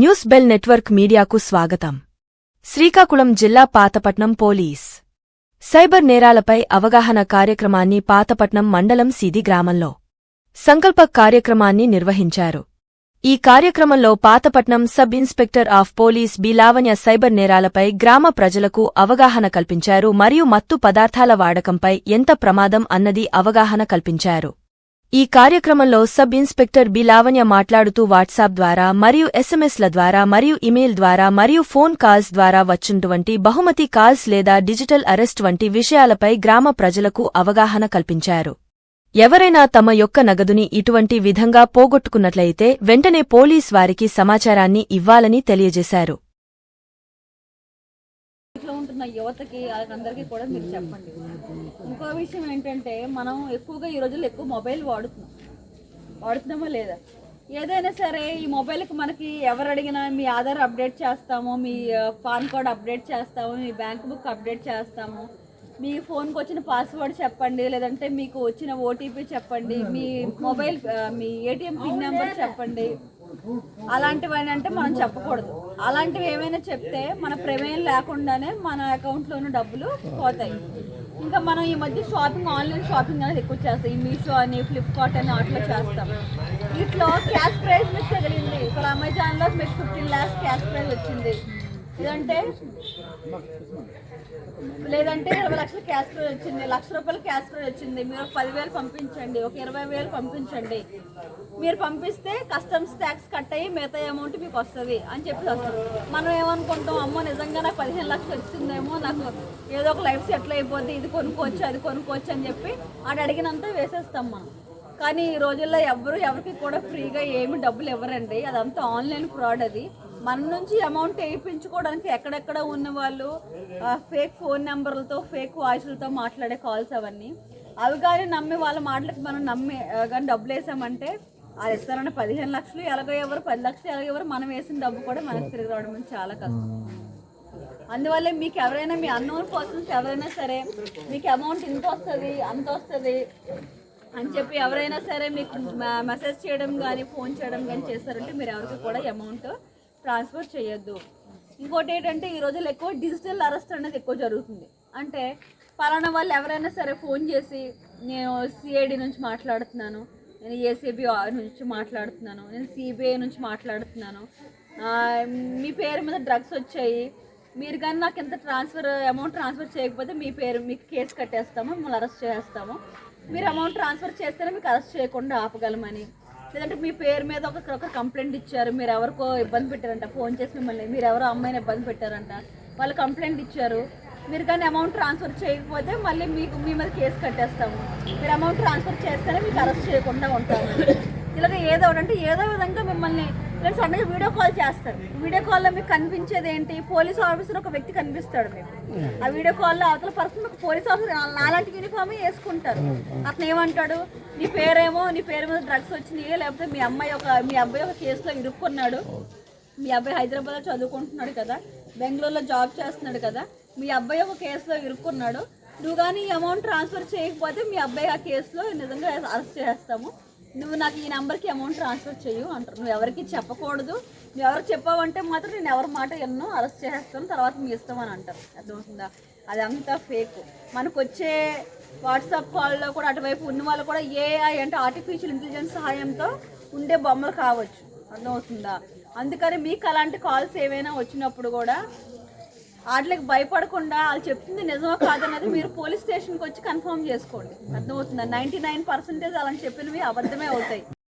News bell network మీడియాకు స్వాగతం. శ్రీకాకుళం జిల్లా పాతపట్నం పోలీస్. సైబర్ నేరాలపై అవగాహన కార్యక్రమాన్ని పాతపట్నం మండలం సీది గ్రామంలో సంకల్ప కార్యక్రమాన్ని నిర్వహించారు. ఈ కార్యక్రమంలో Pathapatnam sub inspector of police B Lavanya cyber నేరాలపై గ్రామ ప్రజలకు అవగాహన కల్పించారు మరియు మత్తు పదార్థాల వాడకంపై ఎంత ప్రమాదం అన్నది అవగాహన కల్పించారు. ఈ కార్యక్రమంలో సబ్ ఇన్స్పెక్టర్ బి లావణ్య మాట్లాడుతూ వాట్సాప్ ద్వారా మరియు ఎస్ఎంఎస్ల ద్వారా మరియు ఇమెయిల్ ద్వారా మరియు ఫోన్ కాల్స్ ద్వారా వచ్చినటువంటి బహుమతి కాల్స్ లేదా డిజిటల్ అరెస్ట్ వంటి విషయాలపై గ్రామ ప్రజలకు అవగాహన కల్పించారు. ఎవరైనా తమ యొక్క నగదుని ఇటువంటి విధంగా పోగొట్టుకున్నట్లయితే వెంటనే పోలీస్ వారికి సమాచారాన్ని ఇవ్వాలని తెలియజేశారు. ఇంట్లో యువతకి అందరికీ కూడా మీరు చెప్పండి. ఇంకో విషయం ఏంటంటే మనం ఎక్కువగా ఈ రోజుల్లో ఎక్కువ మొబైల్ వాడుతున్నాం. వాడుతున్నామా లేదా? ఏదైనా సరే ఈ మొబైల్కి మనకి ఎవరు అడిగినా మీ ఆధార్ అప్డేట్ చేస్తాము మీ పాన్ కార్డ్ అప్డేట్ చేస్తాము మీ బ్యాంక్ బుక్ అప్డేట్ చేస్తాము. మీ ఫోన్కి వచ్చిన పాస్వర్డ్ చెప్పండి లేదంటే మీకు వచ్చిన ఓటీపీ చెప్పండి మీ మొబైల్ మీ ఏటీఎం పిన్ నెంబర్ చెప్పండి. అలాంటివని అంటే మనం చెప్పకూడదు. అలాంటివి ఏమైనా చెప్తే మన ప్రమేయం లేకుండానే మన అకౌంట్లో ఉన్న డబ్బులు పోతాయి. ఇంకా మనం ఈ మధ్య షాపింగ్ ఆన్లైన్ షాపింగ్ అనేది ఎక్కువ చేస్తాం. ఈ మీషో అని ఫ్లిప్కార్ట్ అని వాటిలో చేస్తాం. వీటిలో క్యాష్ ప్రైస్ మీకు తగిలింది. ఇక్కడ అమెజాన్లో మీకు ఫిఫ్టీన్ ల్యాక్స్ క్యాష్ ప్రైజ్ వచ్చింది. ఇదంటే లేదంటే ఇరవై లక్షలు క్యాష్ ప్రైజ్ వచ్చింది లక్ష రూపాయలు క్యాష్ ప్రైజ్ వచ్చింది. మీరు ఒక పదివేలు పంపించండి ఒక ఇరవై వేలు పంపించండి. మీరు పంపిస్తే కస్టమ్స్ ట్యాక్స్ కట్ అయ్యి మిగతా అమౌంట్ మీకు వస్తుంది అని చెప్పి వస్తుంది మనం ఏమనుకుంటాం అమ్మో నిజంగా నాకు పదిహేను లక్షలు వచ్చిందేమో నాకు ఏదో ఒక లైఫ్ సెటిల్ అయిపోద్ది ఇది కొనుక్కోవచ్చు అది కొనుక్కోవచ్చు అని చెప్పి ఆడు అడిగినంత వేసేస్తాం మనం. కానీ ఈ రోజుల్లో ఎవరు ఎవరికి కూడా ఫ్రీగా ఏమి డబ్బులు ఇవ్వరండి. అదంతా ఆన్లైన్ ఫ్రాడ్ అది. మన నుంచి అమౌంట్ వేయించుకోవడానికి ఎక్కడెక్కడ ఉన్న వాళ్ళు ఫేక్ ఫోన్ నెంబర్లతో ఫేక్ వాయిస్లతో మాట్లాడే కాల్స్ అవన్నీ. అవి కానీ నమ్మి వాళ్ళ మాటలకు మనం నమ్మి కానీ డబ్బులు వేసామంటే అది ఇస్తారన్న పదిహేను లక్షలు ఎలాగో ఎవరు పది లక్షలు ఎలాగో ఎవరు మనం వేసిన డబ్బు కూడా మనకు తిరిగి రావడం చాలా కష్టం. అందువల్ల మీకు ఎవరైనా మీ అన్నోన్ పర్సన్స్ ఎవరైనా సరే మీకు అమౌంట్ ఇంత వస్తుంది అంత వస్తుంది అని చెప్పి ఎవరైనా సరే మీకు మెసేజ్ చేయడం కానీ ఫోన్ చేయడం కానీ చేస్తారంటే మీరు ఎవరికి కూడా అమౌంట్ ట్రాన్స్ఫర్ చేయొద్దు. ఇంకోటి ఏంటంటే ఈ రోజుల్లో ఎక్కువ డిజిటల్ అరెస్ట్ అనేది ఎక్కువ జరుగుతుంది. అంటే పలానా వాళ్ళు ఎవరైనా సరే ఫోన్ చేసి నేను సిఐడి నుంచి మాట్లాడుతున్నాను నేను ఏసీబీ నుంచి మాట్లాడుతున్నాను నేను సిబిఐ నుంచి మాట్లాడుతున్నాను మీ పేరు మీద డ్రగ్స్ వచ్చాయి మీరు కానీ నాకు ఎంత ట్రాన్స్ఫర్ అమౌంట్ ట్రాన్స్ఫర్ చేయకపోతే మీ పేరు మీకు కేసు కట్టేస్తాము మిమ్మల్ని అరెస్ట్ చేస్తాము మీరు అమౌంట్ ట్రాన్స్ఫర్ చేస్తేనే మీకు అరెస్ట్ చేయకుండా ఆపగలమని. లేదంటే మీ పేరు మీద ఒక ఒక కంప్లైంట్ ఇచ్చారు మీరు ఎవరికో ఇబ్బంది పెట్టారంట ఫోన్ చేసి మిమ్మల్ని మీరు ఎవరో అమ్మాయిని ఇబ్బంది పెట్టారంట వాళ్ళు కంప్లైంట్ ఇచ్చారు. మీరు కానీ అమౌంట్ ట్రాన్స్ఫర్ చేయకపోతే మళ్ళీ మీకు మీ మీద కేసు కట్టేస్తాము. మీరు అమౌంట్ ట్రాన్స్ఫర్ చేస్తేనే మీకు అరెస్ట్ చేయకుండా ఉంటాము. ఇలాగ ఏదో అంటే ఏదో విధంగా మిమ్మల్ని ఇలా సడన్గా వీడియో కాల్ చేస్తారు. వీడియో కాల్లో మీకు కనిపించేది ఏంటి? పోలీస్ ఆఫీసర్ ఒక వ్యక్తి కనిపిస్తాడు మీకు. ఆ వీడియో కాల్లో అవతల పర్సన్ మీకు పోలీస్ ఆఫీసర్ నాలాంటి యూనిఫామ్ వేసుకుంటారు. అతను ఏమంటాడు? నీ పేరేమో నీ పేరు మీద డ్రగ్స్ వచ్చినాయి లేకపోతే మీ అమ్మాయి ఒక మీ అబ్బాయి ఒక కేసులో ఇరుక్కున్నాడు. మీ అబ్బాయి హైదరాబాద్లో చదువుకుంటున్నాడు కదా బెంగళూరులో జాబ్ చేస్తున్నాడు కదా మీ అబ్బాయి ఒక కేసులో ఇరుక్కున్నాడు. నువ్వు కానీ అమౌంట్ ట్రాన్స్ఫర్ చేయకపోతే మీ అబ్బాయి ఆ కేసులో నిజంగా అరెస్ట్ చేస్తాము. నువ్వు నాకు ఈ నెంబర్కి అమౌంట్ ట్రాన్స్ఫర్ చేయు అంటారు. నువ్వు ఎవరికి చెప్పకూడదు. నువ్వు ఎవరికి చెప్పావంటే మాత్రం నేను ఎవరి మాట ఎన్నో అరెస్ట్ చేస్తాను తర్వాత మీ ఇష్టం అని అంటారు. అర్థమవుతుందా? అదంతా ఫేక్ మనకు వచ్చే వాట్సాప్ కాల్లో కూడా అటువైపు ఉన్న వాళ్ళు కూడా ఏఐ అంటే ఆర్టిఫిషియల్ ఇంటెలిజెన్స్ సహాయంతో ఉండే బొమ్మలు కావచ్చు. అర్థమవుతుందా? అందుకని మీకు అలాంటి కాల్స్ ఏవైనా వచ్చినప్పుడు కూడా వాటికి భయపడకుండా వాళ్ళు చెప్తుంది నిజమో కాదన్నది మీరు పోలీస్ స్టేషన్కి వచ్చి కన్ఫర్మ్ చేసుకోండి. అర్థమవుతుంది? నైంటీ నైన్ పర్సెంటేజ్ అలాంటి చెప్పినవి అబద్ధమే అవుతాయి.